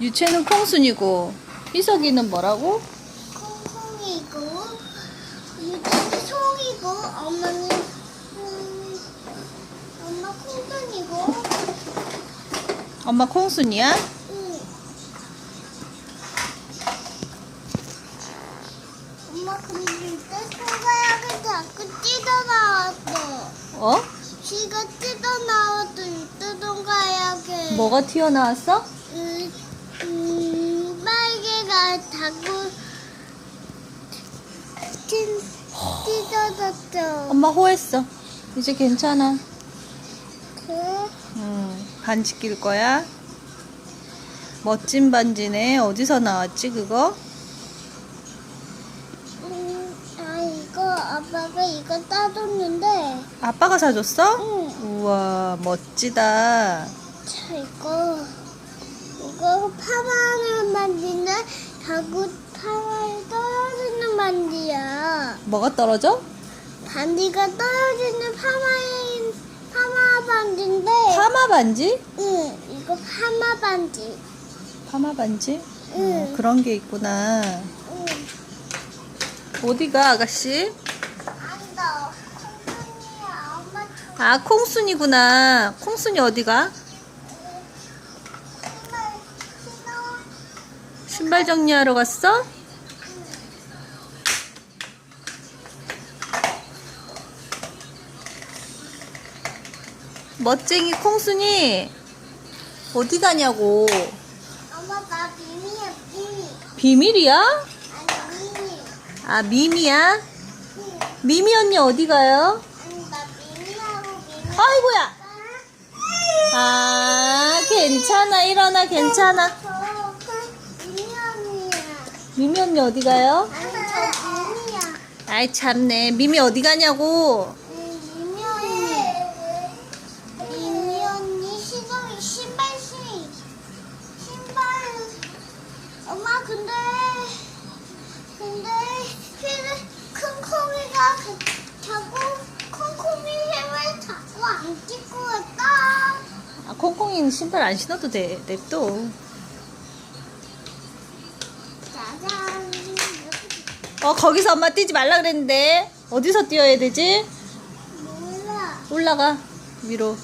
유채는 콩순이고 희석이는 뭐라고? 콩콩이고 유치는 송이고 엄마는 음, 엄마 콩순이고 엄마 콩순이야? 응. 엄마 근데 이때 손가락이 자꾸 찢어 나왔어 어? 쥐가 찢어나왔어 이때 손가락에 뭐가 튀어나왔어? 음, 음, 빨개가 자꾸 찢- 찢어졌죠. 엄마 호했어. 이제 괜찮아. 그, 음, 반지 낄 거야? 멋진 반지네. 어디서 나왔지, 그거? 음, 아 이거 아빠가 이거 따줬는데, 아빠가 사줬어? 응. 우와, 멋지다. 자 이거 이거 파마하는 반지는 자꾸 파마에 떨어지는 반지야. 뭐가 떨어져? 반지가 떨어지는 파마인 파마 반지인데, 파마 반지? 응 이거 파마 반지. 파마 반지? 응. 어, 그런 게 있구나. 응. 어디가, 아가씨? 아, 콩순이구나. 콩순이 어디가? 신발 정리하러 갔어? 멋쟁이 콩순이 어디 가냐고 엄마 나 비밀이야 비밀. 비밀이야? 아니 비밀. 아 미미야? 응. 미미 언니 어디 가요? 아니 나 비밀하고 비밀. 아이고야. 아 괜찮아. 일어나 괜찮아. 미미 언니 어디 가요? 아이 참네. 미미 어디 가냐고 콩콩이는 신발 안 신어도 돼 냅둬 짜잔. 어 거기서 엄마 뛰지 말라 그랬는데 어디서 뛰어야 되지? 몰라. 올라가 위로